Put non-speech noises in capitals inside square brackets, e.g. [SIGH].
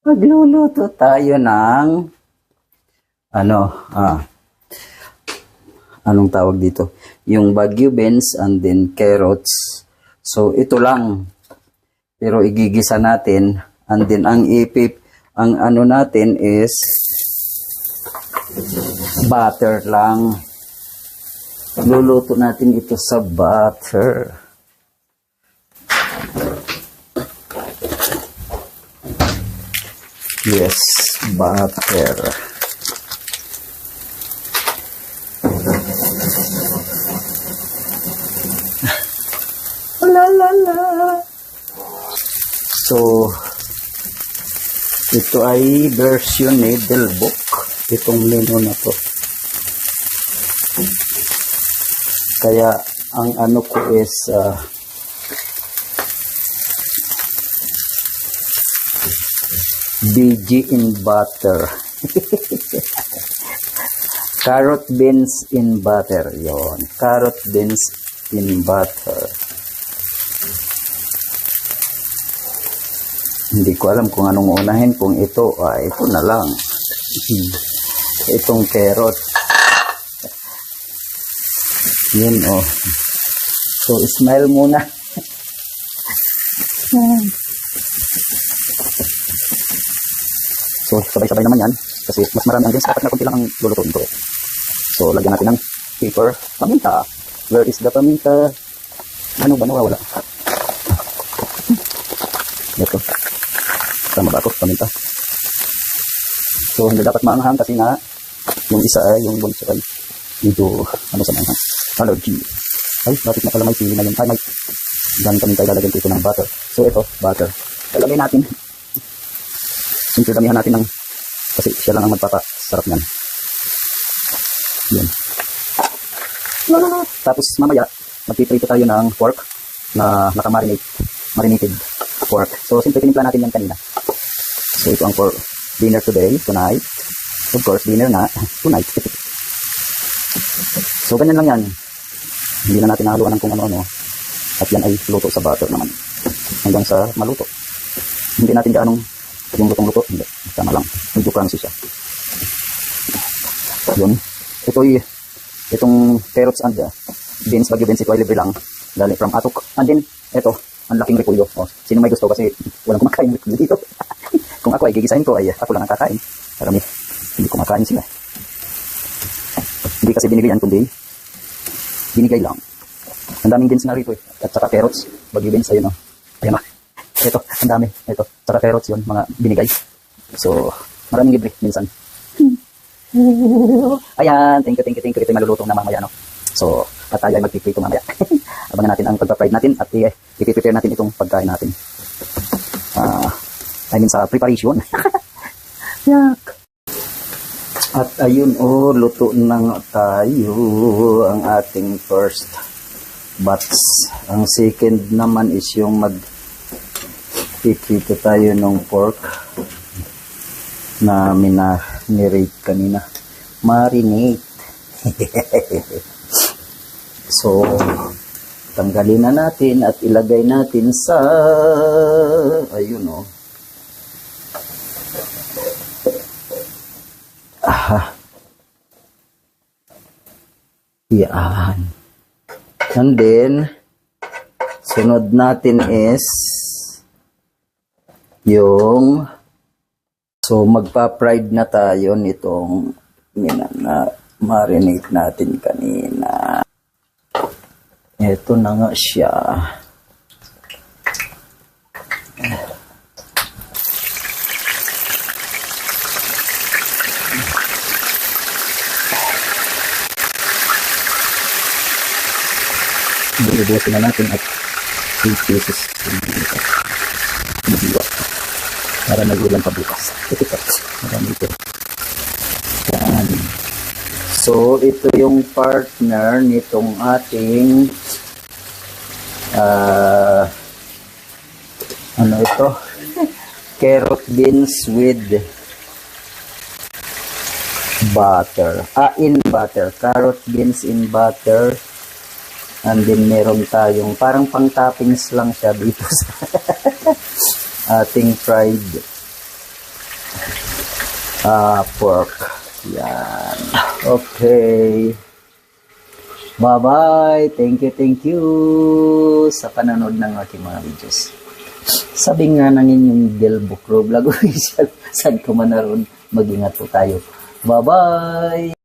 Magluluto tayo ng ano, ah, anong tawag dito? Yung Baguio beans and then carrots. So, ito lang. Pero igigisa natin and then ang ipip, ang ano natin is butter lang. Luluto natin ito sa butter. Yes, butter. [LAUGHS] La la la. So, ito ay version needle book. Itong menu na to. Kaya, ang ano ko is, ah, BG in butter. [LAUGHS] Carrot beans in butter. Yon. Carrot beans in butter. Hindi ko alam kung anong unahin. Kung ito, ah, ito na lang. [LAUGHS] Itong carrot. Yun, oh. So, smile muna. [LAUGHS] So, sabay-sabay naman yan. Kasi mas marami ang beans. Dapat na kunti lang ang lulutuin ko. So, lagyan natin ng paper. Paminta. Where is the paminta? Ano ba nawawala? Ito. Tama ba ako? Paminta. So, hindi dapat maanghang kasi nga yung isa ay yung bunso ay medyo ano sa manghang. Allergy. Ay, bakit na pala may sili na yun? Ay, may daming paminta ilalagyan ko ito ng butter. So, ito, butter. Lalagay natin. Siyempre, damihan natin ng kasi siya lang ang magpapasarap niyan. Yan. Tapos mamaya, magpiprito tayo ng pork na nakamarinate, marinated pork. So, simple tinimpla natin yan kanina. So, ito ang for dinner today, tonight. Of course, dinner na, tonight. so, ganyan lang yan. Hindi na natin nahaluan ng kung ano-ano. At yan ay luto sa butter naman. Hanggang sa maluto. Hindi natin gaanong yung lutong-luto. Hindi. Tama lang. Medyo crunchy siya. Yun. Ito ay itong carrots and uh, beans, bagyo beans, ito ay libre lang. Dali from atok. And then, ito, ang laking repolyo. Oh, sino may gusto kasi walang kumakain repolyo [LAUGHS] dito. Kung ako ay gigisahin ko, ay ako lang ang kakain. Marami, hindi kumakain sila. Hindi kasi binigay yan, kundi binigay lang. Ang daming beans na rito eh. At saka carrots, bagyo beans, ayun oh. Ito, ang dami. Ito, saka carrots yun, mga binigay. So, maraming libre minsan. Ayan, thank you, thank you, thank you. Ito yung malulutong na mamaya, no? So, at tayo ay magpiprito mamaya. [LAUGHS] Abangan natin ang pagpa-fried natin at i- i-prepare natin itong pagkain natin. Ah, I mean sa preparation. [LAUGHS] Yak. At ayun, oh, luto na tayo ang ating first batch. Ang second naman is yung mag piprito tayo ng pork na minarinate kanina. Marinate. [LAUGHS] so, tanggalin na natin at ilagay natin sa ayun oh. Ah. Yan. And then, sunod natin is yung so magpa-fried na tayo nitong mina- na marinate natin kanina. Ito na nga siya. Bubusin na natin at 8 pieces. Para nagulang pa bukas. Marami ito. Yan. So, ito yung partner nitong ating ah ano ito? [LAUGHS] Carrot beans with butter. Ah, in butter. Carrot beans in butter. And then meron tayong parang pang toppings lang siya dito sa [LAUGHS] ating fried ah, pork. Yan. Okay. Bye-bye. Thank you, thank you sa panonood ng aking mga videos. Sabi nga ng inyong Del Bukro Vlog Official, [LAUGHS] saan ka man mag-ingat po tayo. Bye-bye!